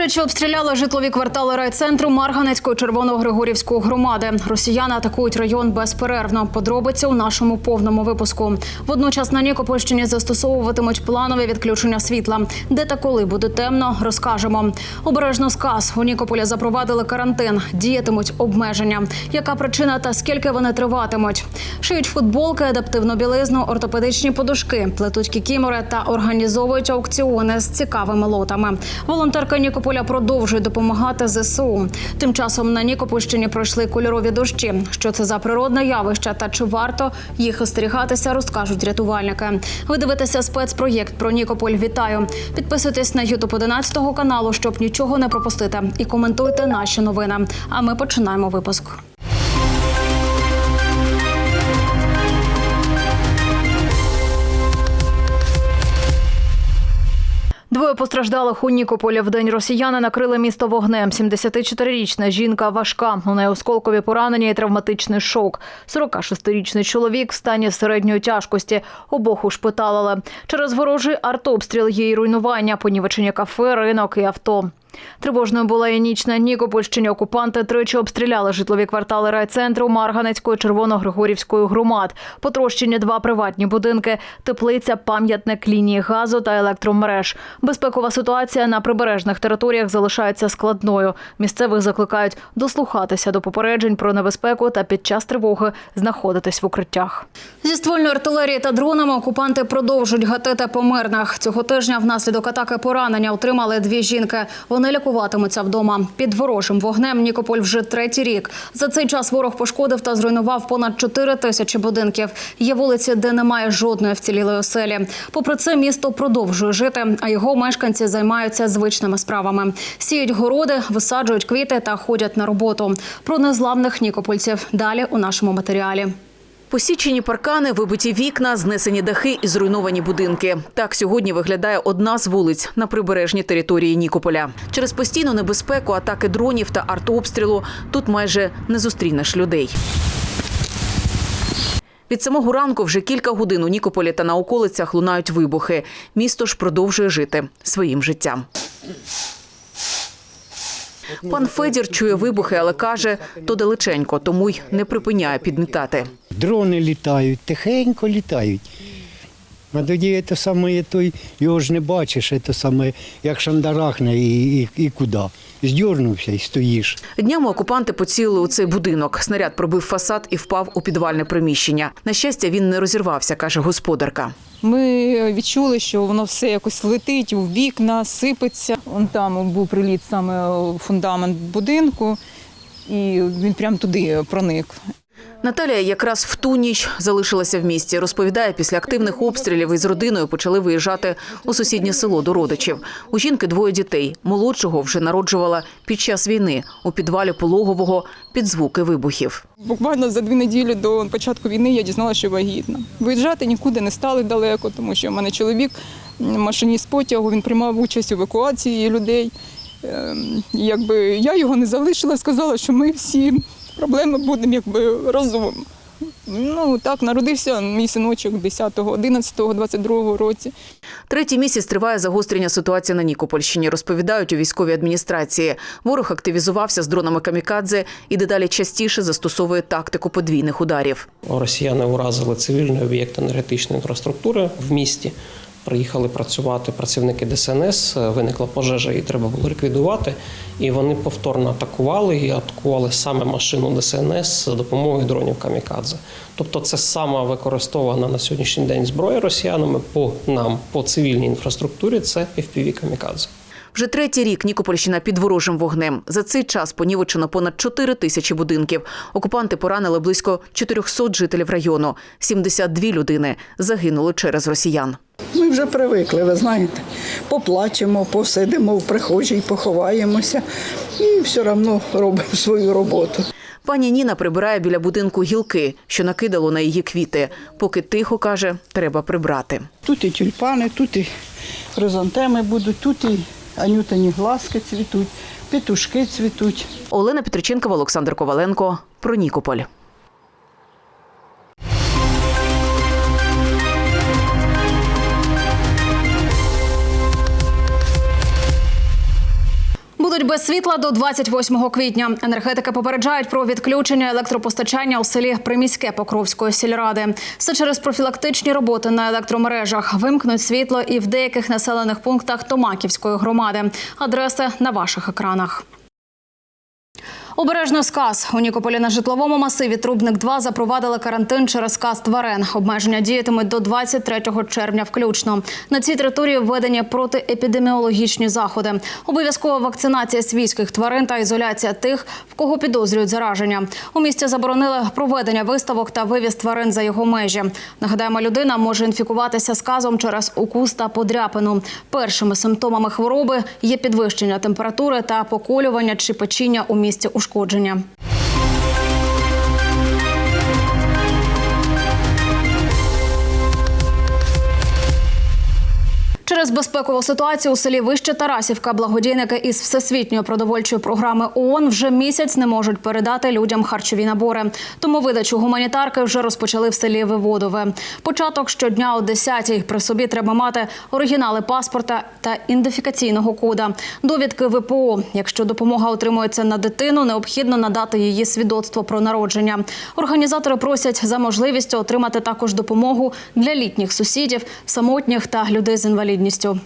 Тричі обстріляли житлові квартали райцентру Марганецької червоно-григорівської громади. Росіяни атакують район безперервно. Подробиці у нашому повному випуску. Водночас на Нікопольщині застосовуватимуть планове відключення світла. Де та коли буде темно, розкажемо. Обережно сказ у Нікополі запровадили карантин. Діятимуть обмеження. Яка причина та скільки вони триватимуть? Шиють футболки, адаптивну білизну, ортопедичні подушки, плетуть кікімори та організовують аукціони з цікавими лотами. Волонтерка Нікополя продовжує допомагати ЗСУ. Тим часом на Нікопольщині пройшли кольорові дощі. Що це за природне явище та чи варто їх остерігатися, розкажуть рятувальники. Ви дивитеся спецпроєкт про Нікополь. Вітаю! Підписуйтесь на Ютуб 11 каналу, щоб нічого не пропустити, і коментуйте наші новини. А ми починаємо випуск. Двоє постраждалих у Нікополі в день росіяни накрили місто вогнем. 74-річна жінка важка. У неї осколкові поранення і травматичний шок. 46-річний чоловік в стані середньої тяжкості. Обох ушпиталили. Через ворожий артобстріл й руйнування, понівечення кафе, ринок і авто. Тривожною була і ніч на Нікопольщині. Окупанти тричі обстріляли житлові квартали райцентру Марганецької червоно-григорівської громад. Потрощені два приватні будинки, теплиця, пам'ятник лінії газу та електромереж. Безпекова ситуація на прибережних територіях залишається складною. Місцевих закликають дослухатися до попереджень про небезпеку та під час тривоги знаходитись в укриттях. Зі ствольної артилерії та дронами окупанти продовжують гатити по мирних. Цього тижня внаслідок атаки поранення отримали дві жінки. Вони лікуватимуться вдома. Під ворожим вогнем Нікополь вже третій рік. За цей час ворог пошкодив та зруйнував понад 4 тисячі будинків. Є вулиці, де немає жодної вцілілої оселі. Попри це, місто продовжує жити, а його мешканці займаються звичними справами. Сіють городи, висаджують квіти та ходять на роботу. Про незламних нікопольців далі у нашому матеріалі. Посічені паркани, вибиті вікна, знесені дахи і зруйновані будинки. Так сьогодні виглядає одна з вулиць на прибережній території Нікополя. Через постійну небезпеку, атаки дронів та артобстрілу тут майже не зустрінеш людей. Від самого ранку вже кілька годин у Нікополі та на околицях лунають вибухи. Місто ж продовжує жити своїм життям. Пан Федір чує вибухи, але каже, то далеченько, тому й не припиняє підмітати. Дрони літають, тихенько літають. А тоді це саме той, його ж не бачиш, це саме як шандарахне і, і, і куди. Здьорнувся і стоїш. Днями окупанти поцілили у цей будинок. Снаряд пробив фасад і впав у підвальне приміщення. На щастя, він не розірвався, каже господарка. Ми відчули, що воно все якось летить у вікна, сипеться. Вон там був приліт саме фундамент будинку, і він прямо туди проник. Наталія якраз в ту ніч залишилася в місті. Розповідає, після активних обстрілів із родиною почали виїжджати у сусіднє село до родичів. У жінки двоє дітей. Молодшого вже народжувала під час війни у підвалі пологового під звуки вибухів. Буквально за дві неділі до початку війни я дізналася, що вагітна. Виїжджати нікуди не стали далеко, тому що в мене чоловік машиніст потягу, він приймав участь у евакуації людей. Ем, Якби я його не залишила, сказала, що ми всі проблеми будемо якби разом. Ну так, народився мій синочок 10, 11, 22 році. Третій місяць триває загострення ситуації на Нікопольщині. Розповідають у військовій адміністрації. Ворог активізувався з дронами камікадзе і дедалі частіше застосовує тактику подвійних ударів. Росіяни уразили цивільний об'єкт енергетичної інфраструктури в місті. Приїхали працювати працівники ДСНС, виникла пожежа, і треба було ліквідувати. І вони повторно атакували і атакували саме машину ДСНС за допомогою дронів камікадзе. Тобто, це сама використована на сьогоднішній день зброя росіянами по нам, по цивільній інфраструктурі. Це FPV камікадзе. Вже третій рік Нікопольщина під ворожим вогнем. За цей час понівечено понад 4 тисячі будинків. Окупанти поранили близько 400 жителів району. 72 людини загинули через росіян. Ми вже привикли, ви знаєте. Поплачемо, посидимо в прихожій, поховаємося і все одно робимо свою роботу. Пані Ніна прибирає біля будинку гілки, що накидало на її квіти. Поки тихо каже, треба прибрати. Тут і тюльпани, тут і хризантеми будуть, тут і анютині глазки цвітуть, петушки цвітуть. Олена Петриченкова, Олександр Коваленко. Про Нікополь. Будуть без світла до 28 квітня. Енергетики попереджають про відключення електропостачання у селі Приміське Покровської сільради. Все через профілактичні роботи на електромережах. Вимкнуть світло і в деяких населених пунктах Томаківської громади. Адреси на ваших екранах. Обережно сказ. У Нікополі на житловому масиві Трубник 2 запровадили карантин через сказ тварин. Обмеження діятимуть до 23 червня включно. На цій території введені протиепідеміологічні заходи. Обов'язкова вакцинація свійських тварин та ізоляція тих, в кого підозрюють зараження. У місті заборонили проведення виставок та вивіз тварин за його межі. Нагадаємо, людина може інфікуватися сказом через укус та подряпину. Першими симптомами хвороби є підвищення температури та поколювання чи печіння у місці ушкодження ушкодження. Через безпекову ситуацію у селі Вище Тарасівка благодійники із всесвітньої продовольчої програми ООН вже місяць не можуть передати людям харчові набори. Тому видачу гуманітарки вже розпочали в селі Виводове. Початок щодня о 10-й. При собі треба мати оригінали паспорта та ідентифікаційного кода, довідки ВПО. Якщо допомога отримується на дитину, необхідно надати її свідоцтво про народження. Організатори просять за можливістю отримати також допомогу для літніх сусідів, самотніх та людей з інвалідністю повністю.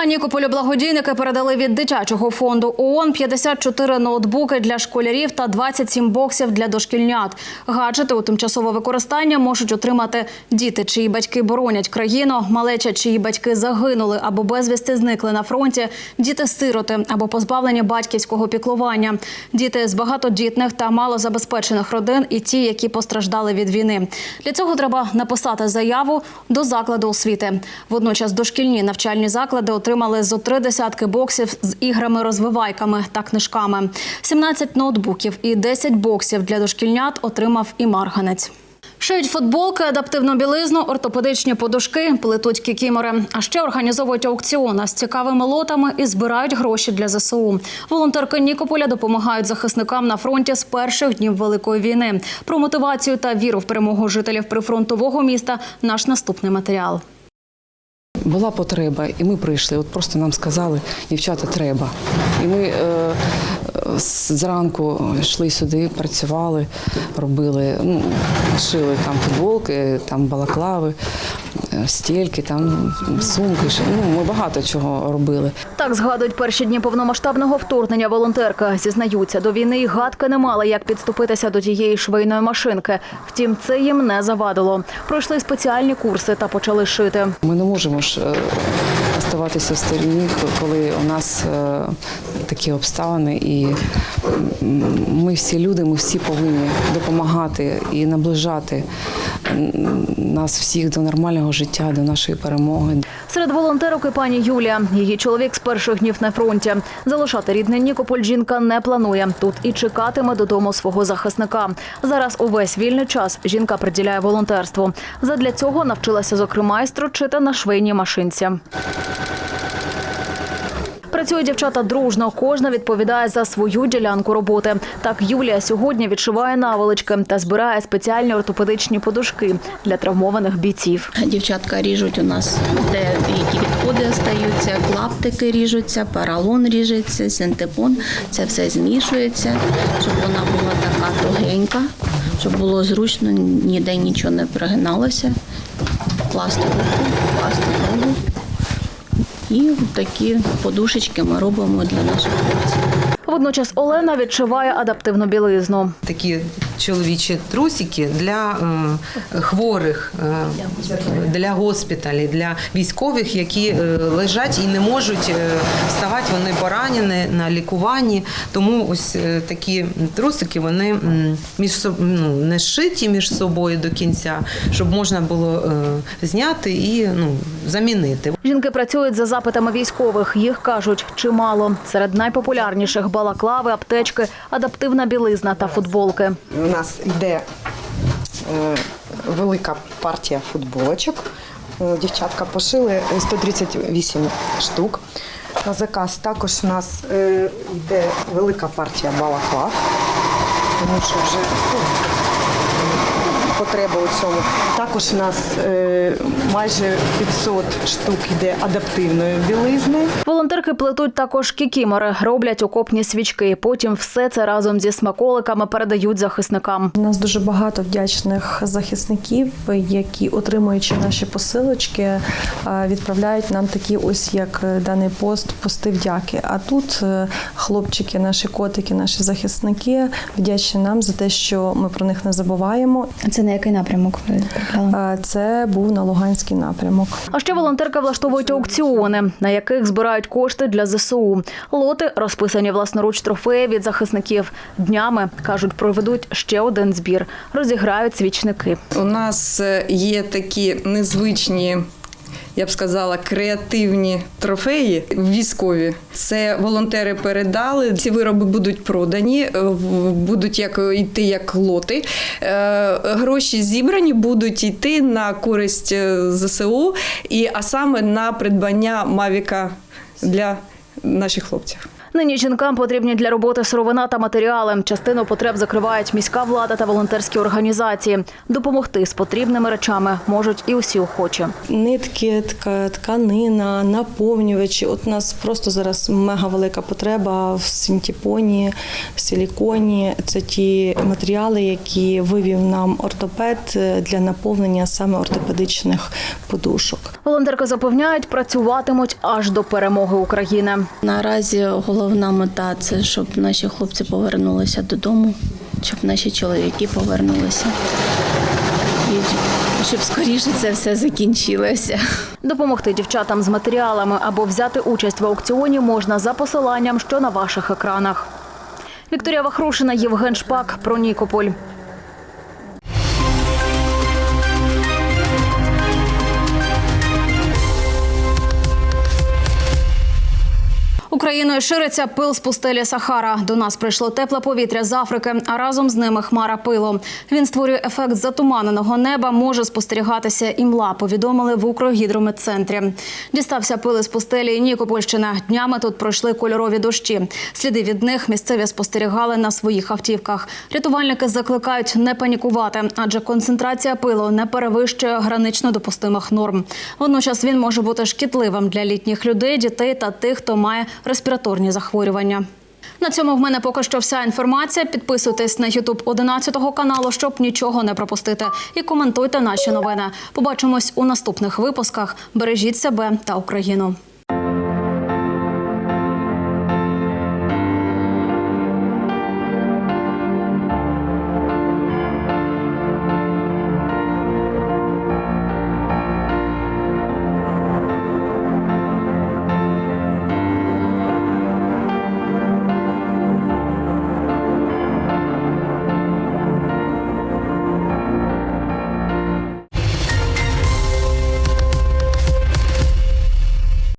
А Нікополю благодійники передали від дитячого фонду ООН 54 ноутбуки для школярів та 27 боксів для дошкільнят. Гаджети у тимчасове використання можуть отримати діти, чиї батьки боронять країну, малеча, чиї батьки загинули або безвісти зникли на фронті, діти-сироти або позбавлені батьківського піклування, діти з багатодітних та малозабезпечених родин і ті, які постраждали від війни. Для цього треба написати заяву до закладу освіти. Водночас дошкільні навчальні заклади отримали зо три десятки боксів з іграми-розвивайками та книжками. 17 ноутбуків і 10 боксів для дошкільнят отримав і марганець. Шиють футболки, адаптивну білизну, ортопедичні подушки, плетуть кікімори. А ще організовують аукціони з цікавими лотами і збирають гроші для ЗСУ. Волонтерки Нікополя допомагають захисникам на фронті з перших днів великої війни. Про мотивацію та віру в перемогу жителів прифронтового міста наш наступний матеріал. Була потреба, і ми прийшли. От просто нам сказали, дівчата, треба. І ми е, зранку йшли сюди, працювали, робили, ну, шили там футболки, там балаклави, стільки, там сумки. Ну, ми багато чого робили. Так згадують перші дні повномасштабного вторгнення волонтерка. Зізнаються, до війни й гадки не мали, як підступитися до тієї швейної машинки. Втім, це їм не завадило. Пройшли спеціальні курси та почали шити. Ми не можемо ж е, оставатися в стороні, коли у нас е, такі обставини, і ми всі люди, ми всі повинні допомагати і наближати нас всіх до нормального життя, до нашої перемоги. Серед волонтерок і пані Юлія. Її чоловік з перших днів на фронті. Залишати рідний Нікополь жінка не планує. Тут і чекатиме додому свого захисника. Зараз увесь вільний час жінка приділяє волонтерству. Задля цього навчилася зокрема і строчити на швейній машинці. Працюють дівчата дружно, кожна відповідає за свою ділянку роботи. Так Юлія сьогодні відшиває наволочки та збирає спеціальні ортопедичні подушки для травмованих бійців. Дівчатка ріжуть у нас, де які відходи остаються, клаптики ріжуться, паралон ріжеться, синтепон. Це все змішується, щоб вона була така тугенька, щоб було зручно, ніде нічого не прогиналося. Класти руку, класти ногу. І такі подушечки ми робимо для наших хлопців. Водночас Олена відчуває адаптивну білизну. такі чоловічі трусики для е, хворих, е, для госпіталів, для військових, які е, лежать і не можуть е, вставати. Вони поранені на лікуванні. Тому ось такі трусики вони між ну, не зшиті між собою до кінця, щоб можна було зняти і ну, замінити. Жінки працюють за запитами військових. Їх кажуть чимало. Серед найпопулярніших балаклави, аптечки, адаптивна білизна та футболки. У нас йде е, велика партія футболочок. Е, Дівчатка пошили 138 штук. На заказ також у нас е, йде велика партія балаклав, тому що вже ну, потреба у цьому. Також у нас е, майже 500 штук йде адаптивної білизни. Волонтерки плетуть також кікімори, роблять окопні свічки. Потім все це разом зі смаколиками передають захисникам. У нас дуже багато вдячних захисників, які, отримуючи наші посилочки, е, відправляють нам такі, ось як е, даний пост, пости вдяки. А тут е, хлопчики, наші котики, наші захисники вдячні нам за те, що ми про них не забуваємо. Це на який напрямок ви відправляли? Е, Це був на Луганський напрямок. А ще волонтерка влаштовують аукціони, на яких збирають кошти для ЗСУ. Лоти розписані власноруч трофеї від захисників. Днями кажуть, проведуть ще один збір. Розіграють свічники. У нас е, є такі незвичні. Я б сказала, креативні трофеї військові. Це волонтери передали. Ці вироби будуть продані, е, будуть як йти як лоти. Е, Гроші зібрані будуть йти на користь е, ЗСУ, і а саме на придбання Мавіка для наших хлопців. Нині жінкам потрібні для роботи сировина та матеріали. Частину потреб закривають міська влада та волонтерські організації. Допомогти з потрібними речами можуть і усі охочі. Нитки, тка- тканина, наповнювачі. От у нас просто зараз мега велика потреба в синтепоні, силіконі. Це ті матеріали, які вивів нам ортопед е, для наповнення саме ортопедичних подушок. Волонтерки запевняють, працюватимуть аж до перемоги України. Наразі головна мета це щоб наші хлопці повернулися додому, щоб наші чоловіки повернулися. І щоб скоріше це все закінчилося. Допомогти дівчатам з матеріалами або взяти участь в аукціоні можна за посиланням, що на ваших екранах. Вікторія Вахрушина, Євген Шпак про Нікополь. Україною шириться пил з пустелі Сахара. До нас прийшло тепле повітря з Африки, а разом з ними хмара пилу. Він створює ефект затуманеного неба. Може спостерігатися імла. Повідомили в Укргідрометцентрі. Дістався пили з пустелі і Нікопольщина. Днями тут пройшли кольорові дощі. Сліди від них місцеві спостерігали на своїх автівках. Рятувальники закликають не панікувати, адже концентрація пилу не перевищує гранично допустимих норм. Водночас він може бути шкідливим для літніх людей, дітей та тих, хто має респіраторні захворювання. На цьому в мене поки що вся інформація. Підписуйтесь на Ютуб 11 каналу, щоб нічого не пропустити. І коментуйте наші новини. Побачимось у наступних випусках. Бережіть себе та Україну.